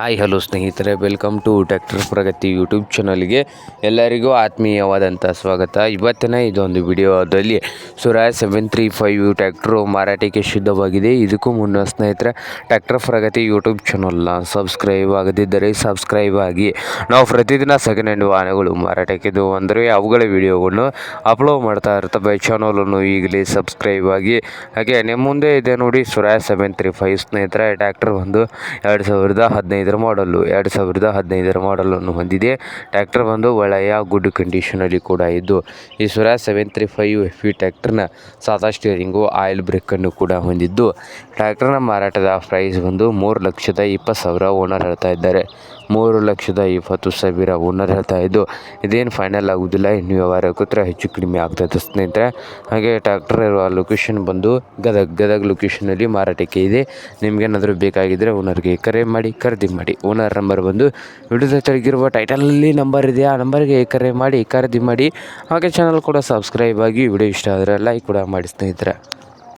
Hi hello ಸ್ನೇಹಿತರೆ welcome to tractor Pragati YouTube ಚಾನಲ್ಗೆ ಎಲ್ಲರಿಗೂ ಆತ್ಮೀಯವಾದಂಥ ಸ್ವಾಗತ. ಇವತ್ತಿನ ಇದೊಂದು ವಿಡಿಯೋದಲ್ಲಿ Swaraj seven three five tractor ಮಾರಾಟಕ್ಕೆ ಶುದ್ಧವಾಗಿದೆ ಇದಕ್ಕೂ ಮುನ್ನ ಸ್ನೇಹಿತರೆ ಟ್ಯಾಕ್ಟರ್ ಪ್ರಗತಿ ಯೂಟ್ಯೂಬ್ ಚಾನಲ್ನ ಸಬ್ಸ್ಕ್ರೈಬ್ ಆಗದಿದ್ದರೆ ಸಬ್ಸ್ಕ್ರೈಬ್ ಆಗಿ. ನಾವು ಪ್ರತಿದಿನ ಸೆಕೆಂಡ್ ಹ್ಯಾಂಡ್ ವಾಹನಗಳು ಮಾರಾಟಕ್ಕಿದ್ದು ಅಂದರೆ ಅವುಗಳ ವಿಡಿಯೋಗಳನ್ನು ಅಪ್ಲೋಡ್ ಮಾಡ್ತಾ ಇರ್ತವೆ ಚಾನಲನ್ನು ಈಗಲೇ ಸಬ್ಸ್ಕ್ರೈಬ್ ಆಗಿ. ಹಾಗೆ ನಿಮ್ಮ ಮುಂದೆ ಇದೆ ನೋಡಿ ಸುರಾಜ್ ಸೆವೆನ್ ತ್ರೀ ಫೈವ್ ಸ್ನೇಹಿತರೆ ಟ್ಯಾಕ್ಟರ್ ಒಂದು ಎರಡು ಸಾವಿರದ ಹದಿನೈದರ ಮಾಡಲ್ಲು, ಎರಡು ಸಾವಿರದ ಹದಿನೈದರ ಮಾಡಲನ್ನು ಹೊಂದಿದೆ. ಟ್ಯಾಕ್ಟರ್ ಬಂದು ಒಳ್ಳೆಯ ಗುಡ್ ಕಂಡೀಷನಲ್ಲಿ ಕೂಡ ಇದ್ದು, ಈ Swaraj seven three five F U ಟ್ಯಾಕ್ಟರ್ನ ಸಾದಾ ಸ್ಟಿಯರಿಂಗು ಆಯಿಲ್ ಬ್ರೇಕನ್ನು ಕೂಡ ಹೊಂದಿದ್ದು ಟ್ಯಾಕ್ಟರ್ನ ಮಾರಾಟದ ಪ್ರೈಸ್ ಬಂದು ಮೂರು ಲಕ್ಷದ ಇಪ್ಪತ್ತು ಸಾವಿರ ಓನರ್ ಹೇಳ್ತಾ ಇದ್ದಾರೆ. ಮೂರು ಲಕ್ಷದ ಇಪ್ಪತ್ತು ಸಾವಿರ ಓನರ್ ಹೇಳ್ತಾ ಇದ್ದು, ಇದೇನು ಫೈನಲ್ ಆಗೋದಿಲ್ಲ, ಇನ್ನು ವ್ಯವಹಾರ ಕೂತ್ರ ಹೆಚ್ಚು ಕಡಿಮೆ ಆಗ್ತದೆ ಸ್ನೇಹಿತರೆ. ಹಾಗೆ ಟ್ರ್ಯಾಕ್ಟರ್ ಇರುವ ಲೊಕೇಶನ್ ಬಂದು ಗದಗ ಗದಗ ಲೊಕೇಶನಲ್ಲಿ ಮಾರಾಟಕ್ಕೆ ಇದೆ. ನಿಮಗೇನಾದರೂ ಬೇಕಾಗಿದ್ದರೆ ಓನರ್ಗೆ ಕರೆ ಮಾಡಿ, ಖರೀದಿ ಮಾಡಿ. ಓನರ್ ನಂಬರ್ ಬಂದು ವಿಡಿಯೋದ ತೆಗಿರುವ ಟೈಟಲಲ್ಲಿ ನಂಬರ್ ಇದೆ. ಆ ನಂಬರ್ಗೆ ಕರೆ ಮಾಡಿ, ಖರೀದಿ ಮಾಡಿ. ಹಾಗೆ ಚಾನಲ್ ಕೂಡ ಸಬ್ಸ್ಕ್ರೈಬ್ ಆಗಿ ವಿಡಿಯೋ ಇಷ್ಟ ಆದರೆ ಲೈಕ್ ಕೂಡ ಮಾಡಿ ಸ್ನೇಹಿತರೆ.